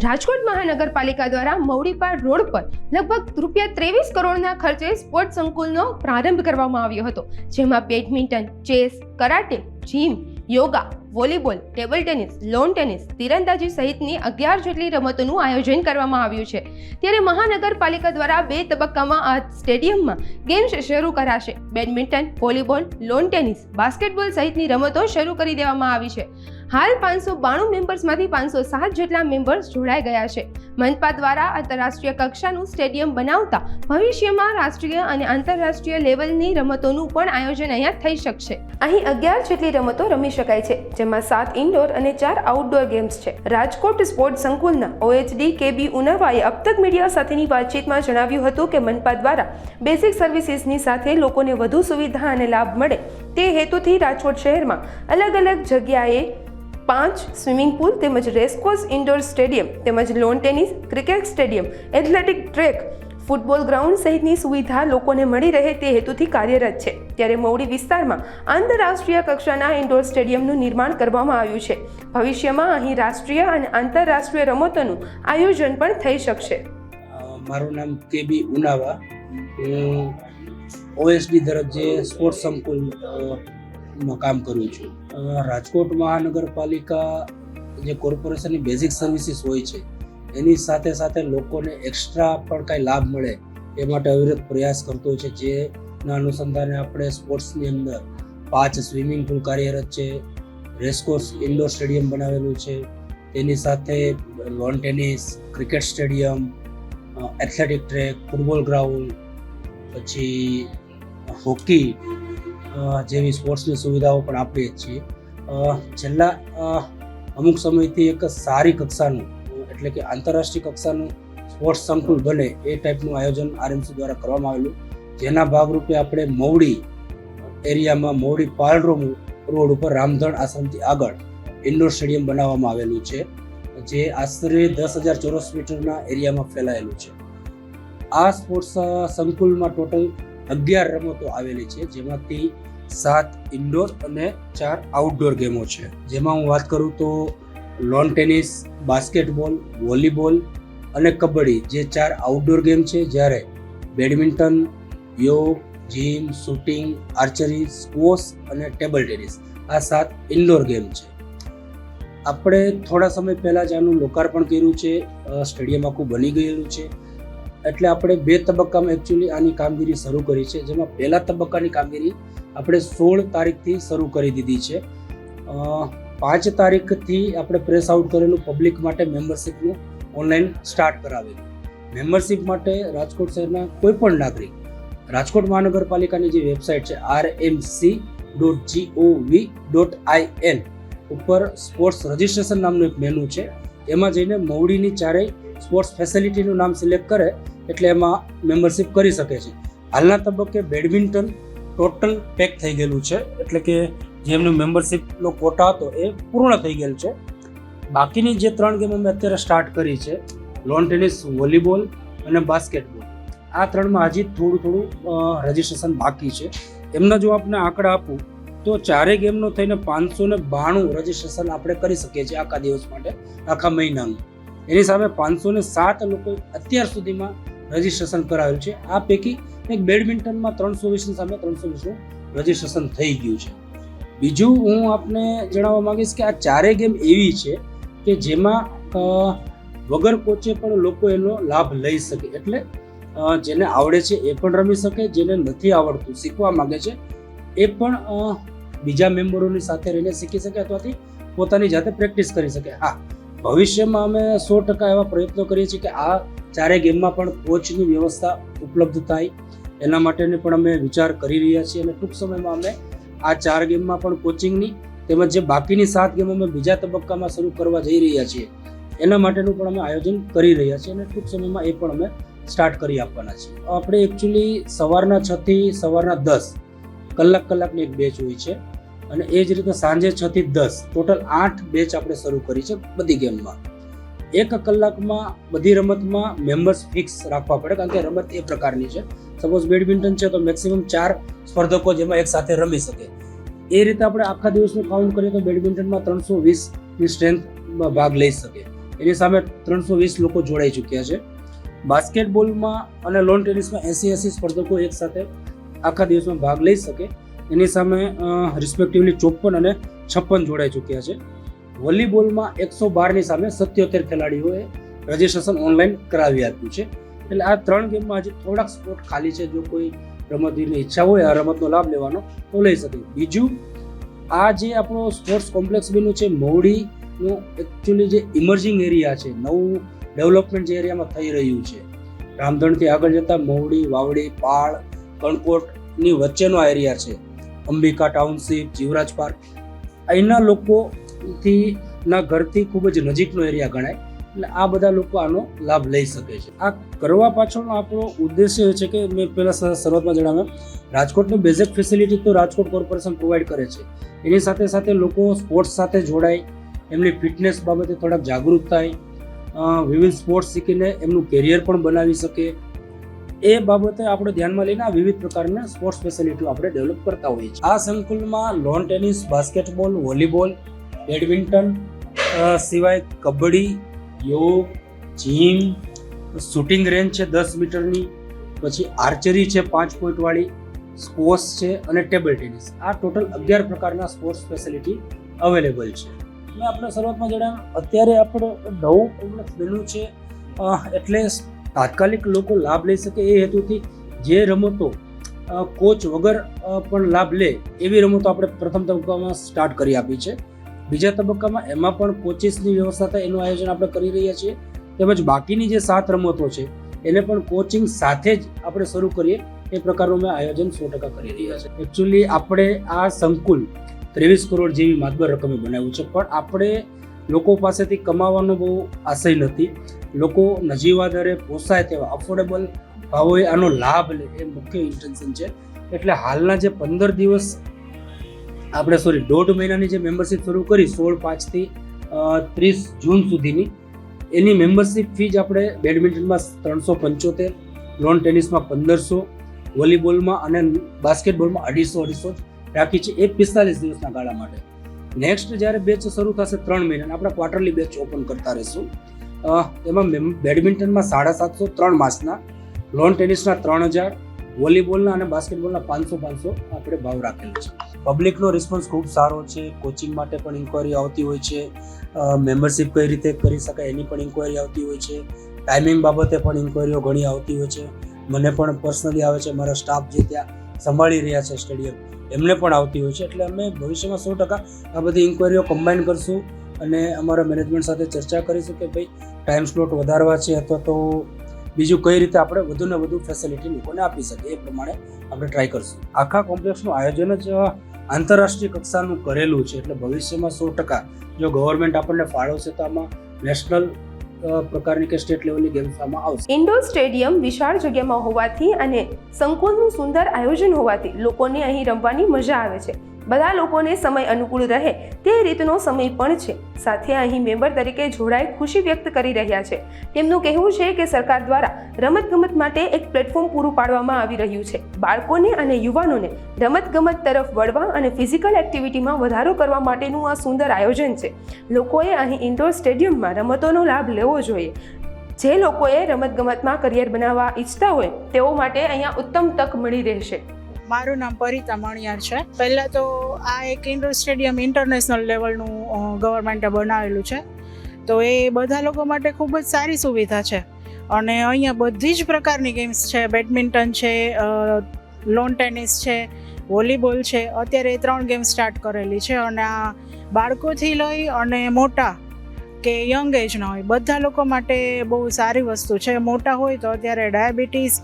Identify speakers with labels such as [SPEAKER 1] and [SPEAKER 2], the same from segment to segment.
[SPEAKER 1] રાજકોટ મહાનગરપાલિકા દ્વારા મવડીપાર રોડ પર લગભગ રૂપિયા ત્રેવીસ કરોડના ખર્ચે સ્પોર્ટ સંકુલનો પ્રારંભ કરવામાં આવ્યો હતો, જેમાં badminton, chess, karate, gym, yoga, volleyball, table tennis lawn tennis તીરંદાજી સહિતની અગિયાર જેટલી રમતોનું આયોજન કરવામાં આવ્યું છે. ત્યારે મહાનગરપાલિકા દ્વારા બે તબક્કામાં આ સ્ટેડિયમમાં ગેમ્સ શરૂ કરાશે. Badminton, volleyball lawn tennis basketball સહિતની રમતો શરૂ કરી દેવામાં આવી છે. હાલ પાંચસો બાણું મેમ્બર્સમાંથી પાંચસો સાત જેટલા મેમ્બર્સ જોડાઈ ગયા છે. મનપા દ્વારા આંતરરાષ્ટ્રીય કક્ષાનું સ્ટેડિયમ બનાવતા ભવિષ્યમાં રાષ્ટ્રીય અને આંતરરાષ્ટ્રીય લેવલની રમતોનું પણ આયોજન અહીંયા થઈ શકશે. અહીં અગિયાર જેટલી રમતો રમી શકાય છે, જેમાં સાત ઇન્ડોર અને ચાર આઉટડોર ગેમ્સ છે. રાજકોટ સ્પોર્ટ સંકુલના ઓએચડી કેબી ઉનાવાએ અબતક મીડિયા સાથેની વાતચીતમાં જણાવ્યું હતું કે મનપા દ્વારા બેસિક સર્વિસીસની સાથે લોકોને વધુ સુવિધા અને લાભ મળે તે હેતુથી રાજકોટ શહેરમાં અલગ અલગ જગ્યાએ પાંચ સ્વિમિંગ પુલ તેમજ રેસકોર્સ ઇન્ડોર સ્ટેડિયમ તેમજ lawn tennis cricket stadium, athletic track, football ground સહિતની સુવિધા લોકોને મળી રહે તે હેતુથી કાર્યરત છે. ત્યારે મવડી વિસ્તારમાં આંતરરાષ્ટ્રીય કક્ષાના ઇન્ડોર સ્ટેડિયમનું નિર્માણ કરવામાં આવ્યું છે. ભવિષ્યમાં અહીં રાષ્ટ્રીય અને આંતરરાષ્ટ્રીય રમતોનું આયોજન પણ થઈ શકશે.
[SPEAKER 2] મારું નામ કેબી ઉનાવા. હું ઓએસડી દરજ્જે સ્પોર્ટ્સ સંકુલ કામ કરું છું. રાજકોટ મહાનગરપાલિકા જે કોર્પોરેશનની બેઝિક સર્વિસીસ હોય છે, એની સાથે સાથે લોકોને એક્સ્ટ્રા પણ કાંઈ લાભ મળે એ માટે અવિરત પ્રયાસ કરતો છે. જેના અનુસંધાને આપણે સ્પોર્ટ્સની અંદર પાંચ સ્વિમિંગ પુલ કાર્યરત છે, રેસકોર્સ ઇન્ડોર સ્ટેડિયમ બનાવેલું છે, તેની સાથે lawn tennis, cricket stadium athletic track, football ground, પછી હોકી જેવી સ્પોર્ટ્સની સુવિધાઓ પણ આપીએ છીએ. છેલ્લા અમુક સમયથી એક સારી કક્ષાનું, એટલે કે આંતરરાષ્ટ્રીય કક્ષાનું સ્પોર્ટ્સ સંકુલ બને એ ટાઈપનું આયોજન આરએમસી દ્વારા કરવામાં આવેલું. જેના ભાગરૂપે આપણે મોવડી એરિયામાં મોવડી પાલરોમ રોડ ઉપર રામધણ આશ્રમથી આગળ ઇન્ડોર સ્ટેડિયમ બનાવવામાં આવેલું છે, જે આશરે દસ હજાર ચોરસ મીટરના એરિયામાં ફેલાયેલું છે. આ સ્પોર્ટ્સ સંકુલમાં ટોટલ અગિયાર રમતો આવેલી છે, જેમાંથી સાત ઇન્ડોર અને ચાર આઉટડોર ગેમો છે. જેમાં હું વાત કરું તો લોન ટેનિસ બાસ્કેટબોલ વોલીબોલ અને કબડ્ડી, જે ચાર આઉટડોર ગેમ છે, જ્યારે બેડમિન્ટન યોગ જીમ શૂટિંગ આર્ચરી સ્કોશ અને ટેબલ ટેનિસ આ સાત ઇન્ડોર ગેમ છે. આપણે થોડા સમય પહેલાં જ આનું લોકાર્પણ કર્યું છે સ્ટેડિયમ આખું બની ગયેલું છે. એટલે આપણે બે તબક્કામાં એકચ્યુઅલી આની કામગીરી શરૂ કરી છે. જેમાં પહેલા તબક્કાની કામગીરી આપણે સોળ તારીખથી શરૂ કરી દીધી છે. પાંચ તારીખથી આપણે પ્રેસ આઉટ કરેલું પબ્લિક માટે મેમ્બરશીપનું ઓનલાઈન સ્ટાર્ટ કરાવેલું. મેમ્બરશીપ માટે રાજકોટ શહેરના કોઈ પણ નાગરિક, રાજકોટ મહાનગરપાલિકાની જે વેબસાઇટ છે R M C dot G O V dot I N ઉપર સ્પોર્ટ્સ રજિસ્ટ્રેશન નામનું એક મેનુ છે. એમાં જઈને મવડીની ચારેય સ્પોર્ટ્સ ફેસિલિટીનું નામ સિલેક્ટ કરે એટલે એમાં મેમ્બરશિપ કરી શકે છે. હાલના તબક્કે બેડમિન્ટન ટોટલ પેક થઈ ગયેલું છે. એટલે કે જેમનું મેમ્બરશિપનો કોટા હતો એ પૂર્ણ થઈ ગયેલ છે. બાકીની જે ત્રણ ગેમ અમે અત્યારે સ્ટાર્ટ કરી છે, લોન ટેનિસ, વોલીબોલ અને બાસ્કેટબોલ. આ ત્રણમાં હજી થોડું થોડું રજિસ્ટ્રેશન બાકી છે. એમના જો આપણે આંકડા આપું, તો ચારેય ગેમનો થઈને પાંચસો ને બાણું રજિસ્ટ્રેશન આપણે કરી શકીએ છીએ આખા દિવસ માટે, આખા મહિનાનું. એની સામે પાંચસો ને સાત લોકો અત્યાર સુધીમાં રજિસ્ટ્રેશન કરાવ્યું છે. આ પૈકી એક બેડમિન્ટનમાં ત્રણસો વીસની સામે ત્રણસો વીસનું રજીસ્ટ્રેશન થઈ ગયું છે. બીજું હું આપને જણાવવા માંગીશ કે આ ચારેય ગેમ એવી છે કે જેમાં વગર કોચે પણ લોકો એનો લાભ લઈ શકે. એટલે જેને આવડે છે એ પણ રમી શકે, જેને નથી આવડતું શીખવા માગે છે, એ પણ બીજા મેમ્બરોની સાથે રહીને શીખી શકે અથવાથી પોતાની જાતે પ્રેક્ટિસ કરી શકે. હા ભવિષ્યમાં અમે સો ટકા એવા પ્રયત્નો કરીએ છીએ કે આ ચારે ગેમમાં પણ કોચની વ્યવસ્થા ઉપલબ્ધ થાય. એના માટેની પણ અમે વિચાર કરી રહ્યા છીએ અને ટૂંક સમયમાં અમે આ ચાર ગેમમાં પણ કોચિંગની તેમજ જે બાકીની સાત ગેમો અમે બીજા તબક્કામાં શરૂ કરવા જઈ રહ્યા છીએ. એના માટેનું પણ અમે આયોજન કરી રહ્યા છીએ અને ટૂંક સમયમાં એ પણ અમે સ્ટાર્ટ કરી આપવાના છીએ. આપણે એકચ્યુઅલી સવારના છથી સવારના દસ કલાક કલાકની એક બેચ હોય છે. અને એ જ રીતે સાંજે છ થી દસ, ટોટલ આઠ બેચ આપણે શરૂ કરી છે બધી ગેમમાં. એક કલાકમાં બધી રમતમાં મેમ્બર્સ ફિક્સ રાખવા પડે, કારણ કે રમત એ પ્રકારની છે. સપોઝ બેડમિન્ટન છે તો મેક્સિમમ ચાર સ્પર્ધકો જેમાં એક સાથે રમી શકે. એ રીતે આપણે આખા દિવસનું કાઉન્ટ કરીએ તો બેડમિન્ટનમાં ત્રણસો વીસની સ્ટ્રેન્થમાં ભાગ લઈ શકે. એની સામે ત્રણસો વીસ લોકો જોડાઈ ચૂક્યા છે. બાસ્કેટબોલમાં અને લોન ટેનિસમાં એંસી એંસી સ્પર્ધકો એકસાથે આખા દિવસમાં ભાગ લઈ શકે. એની સામે રિસ્પેક્ટિવલી ચોપન અને છપ્પન જોડાઈ ચૂક્યા છે. વોલીબોલમાં એકસો બારની સામે સત્યોતેર ખેલાડીઓએ રજિસ્ટ્રેશન ઓનલાઈન કરાવી આપ્યું છે. એટલે આ ત્રણ ગેમમાં હજી થોડાક સ્પોટ ખાલી છે. જો કોઈ રમતવીરની ઈચ્છા હોય, આ રમતનો લાભ લેવાનો, તો લઈ શકે. બીજું, આ જે આપણો સ્પોર્ટ્સ કોમ્પ્લેક્સ બન્યું છે મવડીનું એકચ્યુઅલી જે ઇમર્જિંગ એરિયા છે, નવું ડેવલપમેન્ટ જે એરિયામાં થઈ રહ્યું છે. રામધણથી આગળ જતાં મોવડી વાવડી, પાળ, કણકોટની વચ્ચેનો આ એરિયા છે. Ambika township, Jivraj park. અહીંના લોકોથી ના ઘરથી ખૂબ જ નજીકનો એરિયા ગણાય. એટલે આ બધા લોકો આનો લાભ લઈ શકે છે. આ કરવા પાછળનો આપણો ઉદ્દેશ્ય એ છે કે મેં પહેલાં શરૂઆતમાં જણાવ્યું રાજકોટની બેઝિક ફેસિલિટી તો રાજકોટ કોર્પોરેશન પ્રોવાઈડ કરે છે. એની સાથે સાથે લોકો સ્પોર્ટ્સ સાથે જોડાય, એમની ફિટનેસ બાબતે થોડાક જાગૃત થાય વિવિધ સ્પોર્ટ્સ શીખીને એમનું કેરિયર પણ બનાવી શકે. એ બાબતે આપણે ધ્યાનમાં લઈને વિવિધ પ્રકારના સ્પોર્ટ્સ ફેસિલિટીઓ આપણે ડેવલપ કરતા હોઈએ છીએ. આ સંકુલમાં lawn tennis basketball volleyball badminton સિવાય કબડ્ડી, યોગ જીમ શૂટિંગ રેન્જ છે દસ મીટરની, પછી આર્ચરી છે પાંચ પોઈન્ટવાળી સ્પોર્ટ્સ છે અને ટેબલ ટેનિસ આ ટોટલ અગિયાર પ્રકારના સ્પોર્ટ્સ ફેસિલિટી અવેલેબલ છે. મેં આપણે શરૂઆતમાં જણાવ્યું, અત્યારે આપણે નવું કોમ્પ્લેક્સ બન્યું છે એટલે તાત્કાલિક લોકો લાભ લઈ શકે એ હેતુથી જે રમતો કોચ વગર પણ લાભ લે એવી રમતો આપણે પ્રથમ તબક્કામાં સ્ટાર્ટ કરી આપી છે. બીજા તબક્કામાં એમાં પણ કોચિસની વ્યવસ્થા થાય એનું આયોજન આપણે કરી રહ્યા છીએ. તેમજ બાકીની જે સાત રમતો છે, એને પણ કોચિંગ સાથે જ આપણે શરૂ કરીએ. એ પ્રકારનું મેં આયોજન સો ટકા કરી રહ્યા છે એકચ્યુઅલી આપણે આ સંકુલ ત્રેવીસ કરોડ જેવી માતબર રકમે બનાવ્યું છે. પણ આપણે લોકો પાસેથી કમાવાનો બહુ આશય નથી. લોકો નજીવા દરે પોસાય તેવા અફોર્ડેબલ ભાવોએ આનો લાભ લે, એ મુખ્ય ઇન્ટેન્શન છે. એટલે હાલના જે પંદર દિવસ આપણે સોરી દોઢ મહિનાની જે મેમ્બરશીપ શરૂ કરી સોળ પાંચથી ત્રીસ જૂન સુધીની, એની મેમ્બરશિપ ફી જ આપણે બેડમિન્ટનમાં ત્રણસો પંચોતેર લોન ટેનિસમાં પંદરસો, વોલીબોલમાં અને બાસ્કેટબોલમાં અઢીસો અઢીસો રાખી છે એ પિસ્તાલીસ દિવસના ગાળા માટે. નેક્સ્ટ જ્યારે બેચ શરૂ થશે ત્રણ મહિના આપણે ક્વાર્ટરલી બેચ ઓપન કરતા રહીશું. મેમ- બેડમિન્ટનમાં સાડા સાતસો, ત્રણ માસના લોન ટેનિસના ત્રણ હજાર, વોલીબોલના અને બાસ્કેટબોલના પાંચસો પાંચસો આપણે ભાવ રાખેલો છે. પબ્લિકનો રિસ્પોન્સ ખૂબ સારો છે કોચિંગ માટે પણ ઇન્ક્વાયરી આવતી હોય છે મેમ્બરશિપ કઈ રીતે કરી શકાય એની પણ ઇન્ક્વાયરી આવતી હોય છે ટાઈમિંગ બાબતે પણ ઇન્ક્વાયરીઓ ઘણી આવતી હોય છે. મને પણ પર્સનલી આવે છે, મારા સ્ટાફ જે ત્યાં સંભાળી રહ્યા છે સ્ટેડિયમ એમને પણ આવતી હોય છે. એટલે અમે ભવિષ્યમાં સો ટકા આ બધી ઇન્ક્વાયરીઓ કમ્બાઈન કરશું. અને અમારા મેનેજમેન્ટ સાથે ચર્ચા કરીશું કે ભાઈ ટાઈમ સ્લોટ વધારવા છે અથવા તો બીજું કઈ રીતે આપણે વધુને વધુ ફેસિલિટી લોકોને આપી શકીએ એ પ્રમાણે આપણે ટ્રાય કરશું. આખા કોમ્પ્લેક્સનું આયોજન જ આંતરરાષ્ટ્રીય કક્ષાનું કરેલું છે એટલે ભવિષ્યમાં સો ટકા જો ગવર્મેન્ટ આપણને ફાળવશે તો આમાં નેશનલ પ્રકારની કે સ્ટેટ લેવલની ગેમ્સ આમાં આવશે.
[SPEAKER 1] ઇન્ડોર સ્ટેડિયમ વિશાળ જગ્યામાં હોવાથી અને સંકુલનું સુંદર આયોજન હોવાથી લોકોને અહીં રમવાની મજા આવે છે. બધા લોકોને સમય અનુકૂળ રહે તે રીતનો સમય પણ છે. સાથે અહીં મેમ્બર તરીકે જોડાઈ ખુશી વ્યક્ત કરી રહ્યા છે. તેમનું કહેવું છે કે સરકાર દ્વારા રમતગમત માટે એક પ્લેટફોર્મ પૂરું પાડવામાં આવી રહ્યું છે. બાળકોને અને યુવાનોને રમતગમત તરફ વળવા અને ફિઝિકલ એક્ટિવિટીમાં વધારો કરવા માટેનું આ સુંદર આયોજન છે. લોકોએ અહીં ઇન્ડોર સ્ટેડિયમમાં રમતોનો લાભ લેવો જોઈએ. જે લોકોએ રમતગમતમાં કરિયર બનાવવા ઈચ્છતા હોય તેઓ માટે અહીંયા ઉત્તમ તક મળી રહેશે.
[SPEAKER 3] મારું નામ પરિતા મણિયાર છે. પહેલાં તો આ એક ઇન્ડોર સ્ટેડિયમ ઇન્ટરનેશનલ લેવલનું ગવર્મેન્ટે બનાવેલું છે. તો એ બધા લોકો માટે ખૂબ જ સારી સુવિધા છે. અને અહીંયા બધી જ પ્રકારની ગેમ્સ છે. બેડમિન્ટન છે લોન ટેનિસ છે વોલીબોલ છે. અત્યારે એ ત્રણ ગેમ સ્ટાર્ટ કરેલી છે અને આ બાળકોથી લઈ અને મોટા કે યંગ એજના હોય, બધા લોકો માટે બહુ સારી વસ્તુ છે. મોટા હોય તો અત્યારે ડાયાબિટીસ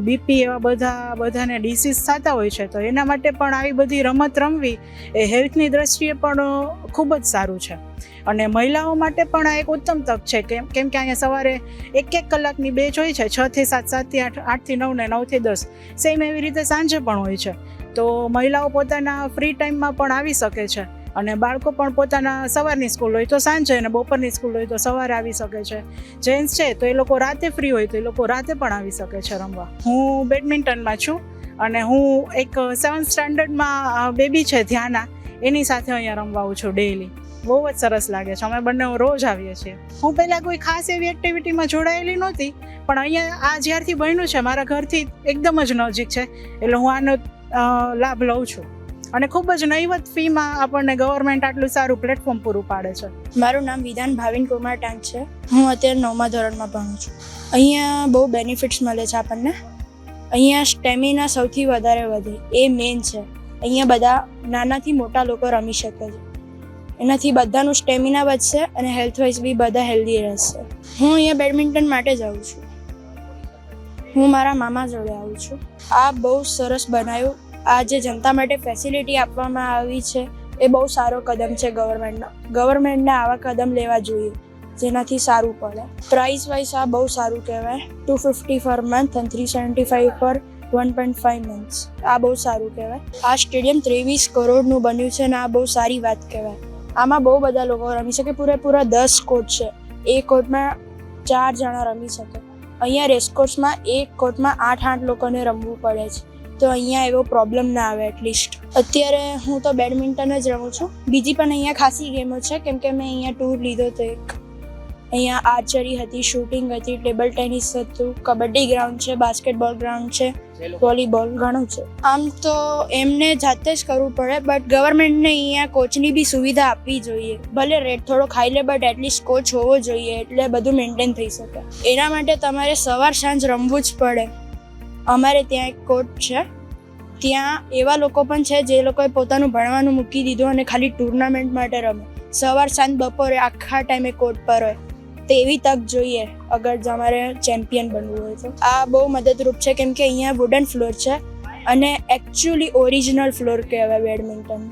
[SPEAKER 3] બીપી એવા બધા, બધાને ડિસીઝ થતા હોય છે, તો એના માટે પણ આવી બધી રમત રમવી એ હેલ્થની દ્રષ્ટિએ પણ ખૂબ જ સારું છે. અને મહિલાઓ માટે પણ આ એક ઉત્તમ તક છે, કેમ કેમ કે અહીંયા સવારે એક એક કલાકની બેચ હોય છે, છ થી સાત સાતથી આઠ આઠથી નવ ને નવથી દસ સેમ એવી રીતે સાંજે પણ હોય છે. તો મહિલાઓ પોતાના ફ્રી ટાઈમમાં પણ આવી શકે છે. અને બાળકો પણ પોતાના સવારની સ્કૂલ હોય તો સાંજે અને બપોરની સ્કૂલ હોય તો સવારે આવી શકે છે. જેન્ટ્સ છે તો એ લોકો રાતે ફ્રી હોય તો એ લોકો રાતે પણ આવી શકે છે રમવા. હું બેડમિન્ટનમાં છું અને હું એક સેવન્થ સ્ટાન્ડર્ડમાં બેબી છે ધ્યાના. એની સાથે અહીંયા રમવા આવું છું ડેઈલી. બહુ જ સરસ લાગે છે. અમે બંને રોજ આવીએ છીએ. હું પહેલાં કોઈ ખાસ એવી એક્ટિવિટીમાં જોડાયેલી નહોતી, પણ અહીંયા આ જ્યારથી બન્યું છે, મારા ઘરથી એકદમ જ નજીક છે, એટલે હું આનો લાભ લઉં છું. અને ખૂબ જ નહીવત ફીમાં આપણને ગવર્મેન્ટ આટલું સારું પ્લેટફોર્મ પૂરું પાડે છે.
[SPEAKER 4] મારું નામ વિધાન ભાવિન કુમાર ટાંક છે. હું અત્યારે નવમા ધોરણમાં ભણું છું. અહીંયા બહુ બેનિફિટ્સ મળે છે આપણને. અહીંયા સ્ટેમિના સૌથી વધારે વધે. એ મેઇન છે. અહીંયા બધા નાનાથી મોટા લોકો રમી શકે છે. એનાથી બધાનું સ્ટેમિના વધશે અને હેલ્થ વાઇઝ બી બધા હેલ્ધી રહેશે. હું અહીંયા બેડમિન્ટન માટે જાઉં છું. હું મારા મામા જોડે આવું છું. આ બહુ સરસ બનાવ્યું. આ જે જનતા માટે ફેસિલિટી આપવામાં આવી છે. એ બહુ સારો કદમ છે ગવર્મેન્ટનો ગવર્મેન્ટને આવા કદમ લેવા જોઈએ, જેનાથી સારું પડે. પ્રાઇસ વાઇઝ આ બહુ સારું કહેવાય. ટુ ફિફ્ટી ફર મંથ અને થ્રી સેવન્ટી ફાઇવ પર વન પોઈન્ટ ફાઇવ મંથ્સ આ બહુ સારું કહેવાય. આ સ્ટેડિયમ ત્રેવીસ કરોડનું બન્યું છે અને આ બહુ સારી વાત કહેવાય. આમાં બહુ બધા લોકો રમી શકે. પૂરેપૂરા દસ કોર્ટ છે. એ કોર્ટમાં ચાર જણા રમી શકે. અહીંયા રેસકોર્સમાં એક કોર્ટમાં આઠ આઠ લોકોને રમવું પડે છે. તો અહીંયા એવો પ્રોબ્લેમ ના આવે એટલીસ્ટ અત્યારે હું તો બેડમિન્ટન જ રમું છું. બીજી પણ અહીંયા ખાસી ગેમો છે, કેમ કે મેં અહીંયા ટૂર લીધો તો એક. અહીંયા આર્ચરી હતી શૂટિંગ હતી ટેબલ ટેનિસ હતું, કબડ્ડી ગ્રાઉન્ડ છે બાસ્કેટબોલ ગ્રાઉન્ડ છે વોલીબોલ ઘણું છે. આમ તો એમને જાતે જ કરવું પડે બટ ગવર્મેન્ટને અહીંયા કોચની બી સુવિધા આપવી જોઈએ. ભલે રેટ થોડો ખાઈ લે બટ એટલીસ્ટ કોચ હોવો જોઈએ, એટલે બધું મેન્ટેન થઈ શકે. એના માટે તમારે સવાર સાંજ રમવું જ પડે. અમારે ત્યાં એક કોર્ટ છે. ત્યાં એવા લોકો પણ છે જે લોકોએ પોતાનું ભણવાનું મૂકી દીધું અને ખાલી ટુર્નામેન્ટ માટે રમે સવાર સાંજ બપોરે આખા ટાઈમે કોર્ટ પર હોય. તો એવી તક જોઈએ અગર તમારે ચેમ્પિયન બનવું હોય તો. આ બહુ મદદરૂપ છે કેમ કે અહીંયા વુડન ફ્લોર છે અને એકચ્યુઅલી ઓરિજિનલ ફ્લોર કહેવાય બેડમિન્ટન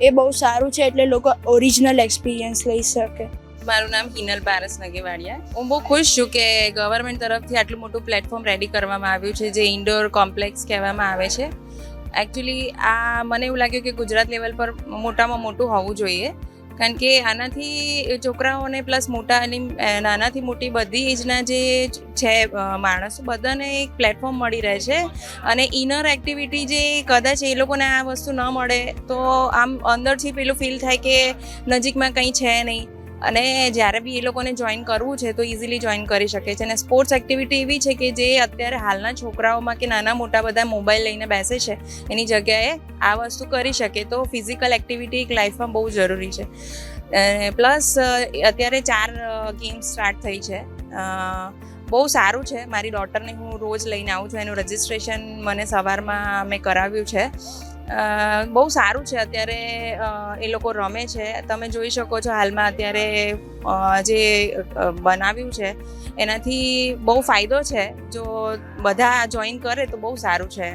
[SPEAKER 4] એ બહુ સારું છે એટલે લોકો ઓરિજિનલ એક્સપિરિયન્સ લઈ શકે.
[SPEAKER 5] મારું નામ હિનલ પારસ નગેવાડિયા. હું બહુ ખુશ છું કે ગવર્મેન્ટ તરફથી આટલું મોટું પ્લેટફોર્મ રેડી કરવામાં આવ્યું છે, જે ઇન્ડોર કોમ્પ્લેક્સ કહેવામાં આવે છે. એકચ્યુઅલી આ મને એવું લાગ્યું કે ગુજરાત લેવલ પર મોટામાં મોટું હોવું જોઈએ. કારણ કે આનાથી છોકરાઓને પ્લસ મોટા અને નાનાથી મોટી બધી એજના જે છે માણસો બધાને એક પ્લેટફોર્મ મળી રહે છે. અને ઇનર એક્ટિવિટી જે કદાચ એ લોકોને આ વસ્તુ ન મળે, તો આમ અંદરથી પેલું ફીલ થાય કે નજીકમાં કંઈ છે નહીં. અને જ્યારે બી એ લોકોને જોઈન કરવું છે તો ઇઝીલી જોઈન કરી શકે છે. અને સ્પોર્ટ્સ એક્ટિવિટી એવી છે કે જે અત્યારે હાલના છોકરાઓમાં કે નાના મોટા બધા મોબાઈલ લઈને બેસે છે, એની જગ્યાએ આ વસ્તુ કરી શકે તો ફિઝિકલ એક્ટિવિટી એક લાઈફમાં બહુ જરૂરી છે. પ્લસ અત્યારે ચાર ગેમ સ્ટાર્ટ થઈ છે. બહુ સારું છે. મારી ડોટરને હું રોજ લઈને આવું છું. એનું રજિસ્ટ્રેશન મને સવારમાં મેં કરાવ્યું છે. બહુ સારું છે અત્યારે એ લોકો રમે છે. તમે જોઈ શકો છો હાલમાં અત્યારે જે બનાવ્યું છે, એનાથી બહુ ફાયદો છે. જો બધા જોઈન કરે તો બહુ સારું છે.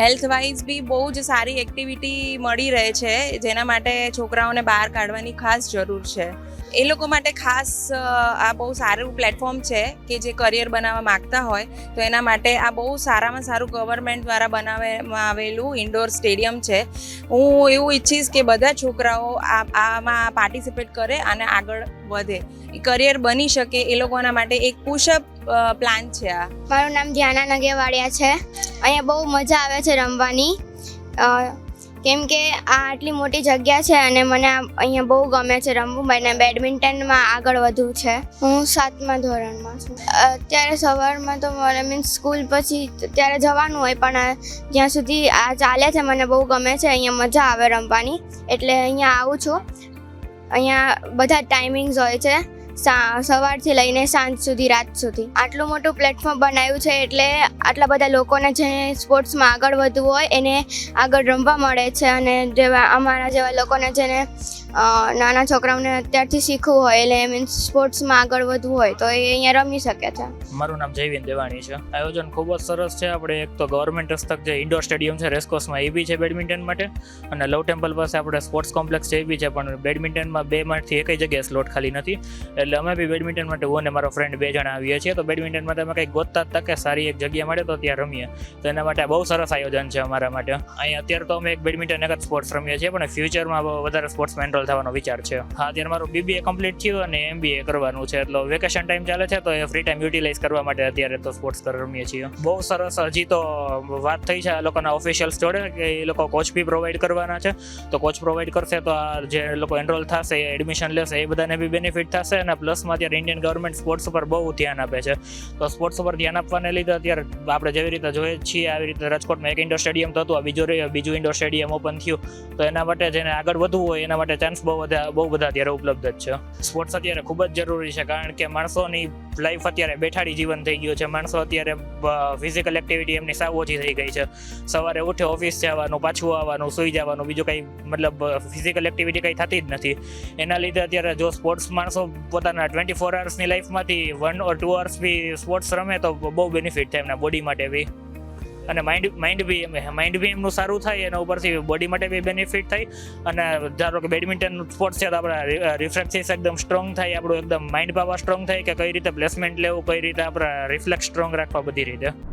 [SPEAKER 5] હેલ્થ વાઇઝ બી બહુ જ સારી એક્ટિવિટી મળી રહે છે, જેના માટે છોકરાઓને બહાર કાઢવાની ખાસ જરૂર છે. એ લોકો માટે ખાસ આ બહુ સારું પ્લેટફોર્મ છે કે જે કરિયર બનાવવા માગતા હોય, તો એના માટે આ બહુ સારામાં સારું ગવર્મેન્ટ દ્વારા બનાવવામાં આવેલું ઇન્ડોર સ્ટેડિયમ છે. હું એવું ઈચ્છીશ કે બધા છોકરાઓ આમાં પાર્ટિસિપેટ કરે અને આગળ વધે. કરિયર બની શકે એ લોકોના માટે એક પુશઅપ પ્લાન છે આ.
[SPEAKER 6] મારું નામ ધ્યાના નગેવાડિયા છે. અહીંયા બહુ મજા આવે છે રમવાની. કેમ કે આ આટલી મોટી જગ્યા છે અને મને અહીંયા બહુ ગમે છે. રમવું મને બેડમિન્ટનમાં આગળ વધવું છે. હું સાતમા ધોરણમાં છું. અત્યારે સવારમાં તો મને મીન્સ સ્કૂલ પછી ત્યારે જવાનું હોય પણ જ્યાં સુધી આ ચાલે છે મને બહુ ગમે છે. અહીંયા મજા આવે રમવાની. એટલે અહીંયા આવું છું. અહીંયા બધા ટાઈમિંગ્સ હોય છે. સવારથી લઈને સાંજ સુધી, રાત સુધી. આટલું મોટું પ્લેટફોર્મ બનાવ્યું છે એટલે આટલા બધા લોકોને જે સ્પોર્ટ્સમાં આગળ વધવું હોય એને આગળ રમવા મળે છે અને જેવા અમારા જેવા લોકોને જેને નાના છોકરાઓને અત્યારથી શીખવું હોય, એટલે મીન્સ સ્પોર્ટ્સમાં આગળ વધવું હોય, તો એ અહીંયા રમી શકે છે.
[SPEAKER 7] મારું નામ જયવીન દેવાણી છે. આયોજન ખૂબ જ સરસ છે. આપણે એક તો ગવર્મેન્ટ હસ્તક જે ઇન્ડોર સ્ટેડિયમ છે રેસકોર્સમાં એ બી છે બેડમિન્ટન માટે. અને લવ ટેમ્પલ પાસે આપણે સ્પોર્ટ્સ કોમ્પ્લેક્સ છે, એ બી છે, પણ બેડમિન્ટનમાં બે માંથી એકય જગ્યાએ સ્લોટ ખાલી નથી. એટલે અમે બી બેડમિન્ટન માટે હું અને મારો ફ્રેન્ડ બે જણા આવીએ છીએ. તો બેડમિન્ટનમાં તમે કંઈક ગોતતા તકે સારી એક જગ્યા મળે તો ત્યાં રમીએ. તો એના માટે બહુ સરસ આયોજન છે અમારા માટે. અહીં અત્યારે તો અમે એક બેડમિન્ટન એક જ સ્પોર્ટ્સ રમીએ છીએ, પણ ફ્યુચરમાં વધારે સ્પોર્ટ્સમાં એનરોલ એનરોલ થવાનો વિચાર છે. હા, અત્યારે મારું બીબીએ કમ્પ્લીટ થયું અને એમબીએ કરવાનું છે. એટલે વેકેશન ટાઈમ ચાલે છે, તો એ ફ્રી ટાઈમ યુટિલાઇઝ કરવા માટે અત્યારે તો સ્પોર્ટ્સ રમીએ છીએ. બહુ સરસ હજી તો વાત થઈ છે આ લોકોના ઓફિશિયલ્સ જોડે કે એ લોકો કોચ બી પ્રોવાઈડ કરવાના છે. તો કોચ પ્રોવાઈડ કરશે તો આ જે લોકો એનરોલ થશે, એ એડમિશન લેશે, એ બધાને બી બેનિફિટ થશે અને પ્લસમાં અત્યારે ઇન્ડિયન ગવર્મેન્ટ સ્પોર્ટ્સ ઉપર બહુ ધ્યાન આપે છે. તો સ્પોર્ટ્સ ઉપર ધ્યાન આપવાને લીધે અત્યારે આપણે જેવી રીતે જોઈએ છીએ, આવી રીતે રાજકોટમાં એક ઇન્ડોર સ્ટેડિયમ થતું બીજું બીજું ઇન્ડોર સ્ટેડિયમ ઓપન થયું. તો એના માટે જેને આગળ વધવું હોય, એના માટે ચાન્સ બહુ બધા બહુ બધા અત્યારે ઉપલબ્ધ જ છે. સ્પોર્ટ્સ અત્યારે ખૂબ જ જરૂરી છે કારણ કે માણસોની લાઈફ અત્યારે બેઠાડી જીવન થઈ ગયું છે. માણસો અત્યારે ફિઝિકલ એક્ટિવિટી એમની સાવ ઓછી થઈ ગઈ છે. સવારે ઉઠે ઓફિસ જવાનું, પાછું આવવાનું, સૂઈ જવાનું, બીજું કંઈ મતલબ ફિઝિકલ એક્ટિવિટી કંઈ થતી જ નથી. એના લીધે અત્યારે જો સ્પોર્ટ્સ માણસો પોતાના ટ્વેન્ટી ફોર અવર્સની લાઈફમાંથી વન ઓર ટુ અવર્સ બી સ્પોર્ટ્સ રમે તો બહુ બેનિફિટ થાય એમના બોડી માટે બી. અને માઇન્ડ માઇન્ડ બી માઇન્ડ બી એમનું સારું થાય એના ઉપરથી બોડી માટે બી બેનિફિટ થાય. અને ધારો કે બેડમિન્ટન સ્પોર્ટ્સ છે તો આપણા રિફ્લેક્સિસ એકદમ સ્ટ્રોંગ થાય, આપણું એકદમ માઇન્ડ પાવર સ્ટ્રોંગ થાય કે કઈ રીતે પ્લેસમેન્ટ લેવું, કઈ રીતે આપણા રિફ્લેક્સ સ્ટ્રોંગ રાખવા બધી રીતે.